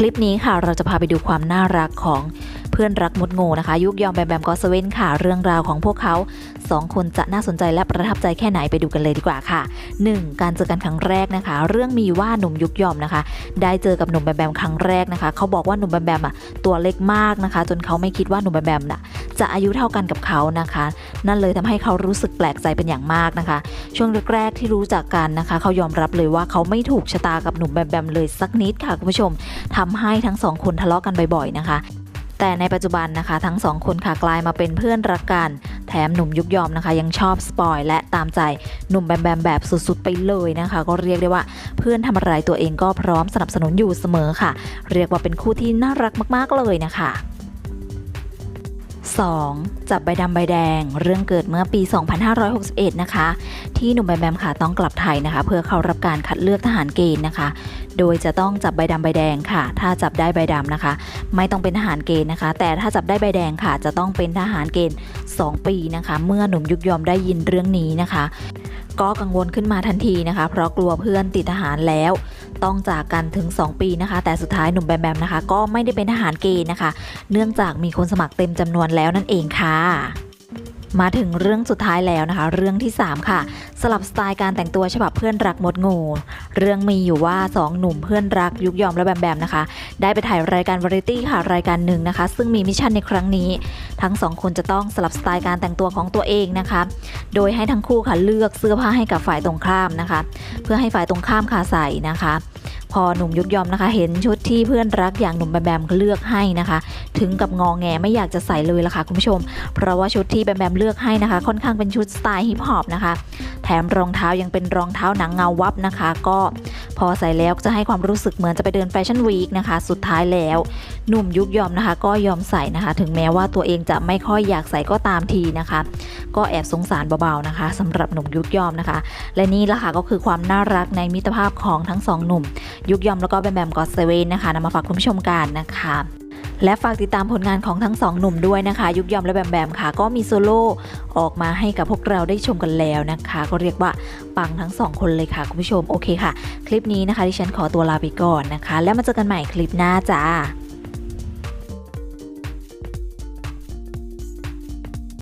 คลิปนี้ค่ะเราจะพาไปดูความน่ารักของเพื่อนรักมดงูนะคะ ยุกยอมแบมแบมกอสเวนค่ะ เรื่องราวของพวกเขาสองคนจะน่าสนใจและประทับใจแค่ไหนไปดูกันเลยดีกว่าค่ะ 1. การเจอกันครั้งแรกนะคะ เรื่องมีว่าหนุ่มยุกยอมนะคะ ได้เจอกับหนุ่มแบมแบมครั้งแรกนะคะ เขาบอกว่าหนุ่มแบมแบมอะตัวเล็กมากนะคะ จนเขาไม่คิดว่าหนุ่มแบมแบมน่ะ จะอายุเท่ากันกับเขานะคะ นั่นเลยทำให้เขารู้สึกแปลกใจเป็นอย่างมากนะคะ ช่วงแรกๆที่รู้จักกันนะคะ เขายอมรับเลยว่าเขาไม่ถูกชะตากับหนุ่มแบมแบมเลยสักนิดค่ะคุณผู้ชมทำให้ทั้งสองคนทะเลาะกันบ่อยๆนะคะแต่ในปัจจุบันนะคะ ทั้งสองคนค่ะกลายมาเป็นเพื่อนรักกัน แถมหนุ่มยุกยอมนะคะ ยังชอบสปอยและตามใจหนุ่มแบมแบมแบบสุดๆ ไปเลยนะคะ ก็เรียกได้ว่าเพื่อนทำอะไรตัวเองก็พร้อมสนับสนุนอยู่เสมอค่ะ เรียกว่าเป็นคู่ที่น่ารักมากๆเลยนะคะ 2. จับใบดำใบแดง เรื่องเกิดเมื่อปี 2561 นะคะ ที่หนุ่มแบมแบมค่ะต้องกลับไทยนะคะ เพื่อเข้ารับการคัดเลือกทหารเกณฑ์นะคะ โดยจะต้องจับใบดำใบแดงค่ะ ถ้าจับได้ใบดำนะคะ ไม่ต้องเป็นทหารเกณฑ์นะคะ แต่ถ้าจับได้ใบแดงค่ะ จะต้องเป็นทหารเกณฑ์ 2 ปีนะคะ เมื่อหนุ่มยุกยอมได้ยินเรื่องนี้นะคะ ก็กังวลขึ้นมาทันทีนะคะ เพราะกลัวเพื่อนติดทหารแล้ว ต้องจากกันถึง 2 ปีนะคะ แต่สุดท้ายหนุ่มแบมแบมนะคะ ก็ไม่ได้เป็นทหารเกณฑ์นะคะ เนื่องจากมีคนสมัครเต็มจำนวนแล้วนั่นเองค่ะมาถึงเรื่องสุดท้ายแล้วนะคะ เรื่องที่ 3 ค่ะ สลับสไตล์การแต่งตัวฉบับเพื่อนรักมดงู เรื่องมีอยู่ว่า 2 หนุ่มเพื่อนรักยุกยอมและแบมแบมนะคะ ได้ไปถ่ายรายการวาไรตี้ค่ะรายการหนึ่งนะคะ ซึ่งมีมิชชั่นในครั้งนี้ ทั้งสองคนจะต้องสลับสไตล์การแต่งตัวของตัวเองนะคะ โดยให้ทั้งคู่ค่ะเลือกเสื้อผ้าให้กับฝ่ายตรงข้ามนะคะ เพื่อให้ฝ่ายตรงข้ามค่ะใส่นะคะพอหนุ่มยุกยอมนะคะ เห็นชุดที่เพื่อนรักอย่างหนุ่มแบมแบมเลือกให้นะคะ ถึงกับงองแงไม่อยากจะใส่เลยละค่ะคุณผู้ชม เพราะว่าชุดที่แบมแบมเลือกให้นะคะ ค่อนข้างเป็นชุดสไตล์ฮิปฮอปนะคะ แถมรองเท้ายังเป็นรองเท้าหนังเงาวับนะคะ ก็พอใส่แล้วจะให้ความรู้สึกเหมือนจะไปเดินแฟชั่นวีคนะคะ สุดท้ายแล้ว หนุ่มยุกยอมนะคะ ก็ยอมใส่นะคะ ถึงแม้ว่าตัวเองจะไม่ค่อยอยากใส่ก็ตามทีนะคะ ก็แอบสงสารเบาๆนะคะสำหรับหนุ่มยุกยอมนะคะ และนี่ละค่ะก็คือความน่ารักในมิตรภาพของทั้งสองหนุ่ม ยุกยอมแล้วก็แบมแบมกอสเซเว่นนะคะนำมาฝากคุณผู้ชมกันนะคะและฝากติดตามผลงานของทั้งสองหนุ่มด้วยนะคะ ยุกยอมและแบมแบมค่ะ ก็มีโซโล่ออกมาให้กับพวกเราได้ชมกันแล้วนะคะ ก็เรียกว่าปังทั้งสองคนเลยค่ะ คุณผู้ชมโอเคค่ะ คลิปนี้นะคะ ดิฉันขอตัวลาไปก่อนนะคะ แล้วมาเจอกันใหม่คลิปหน้าจ้า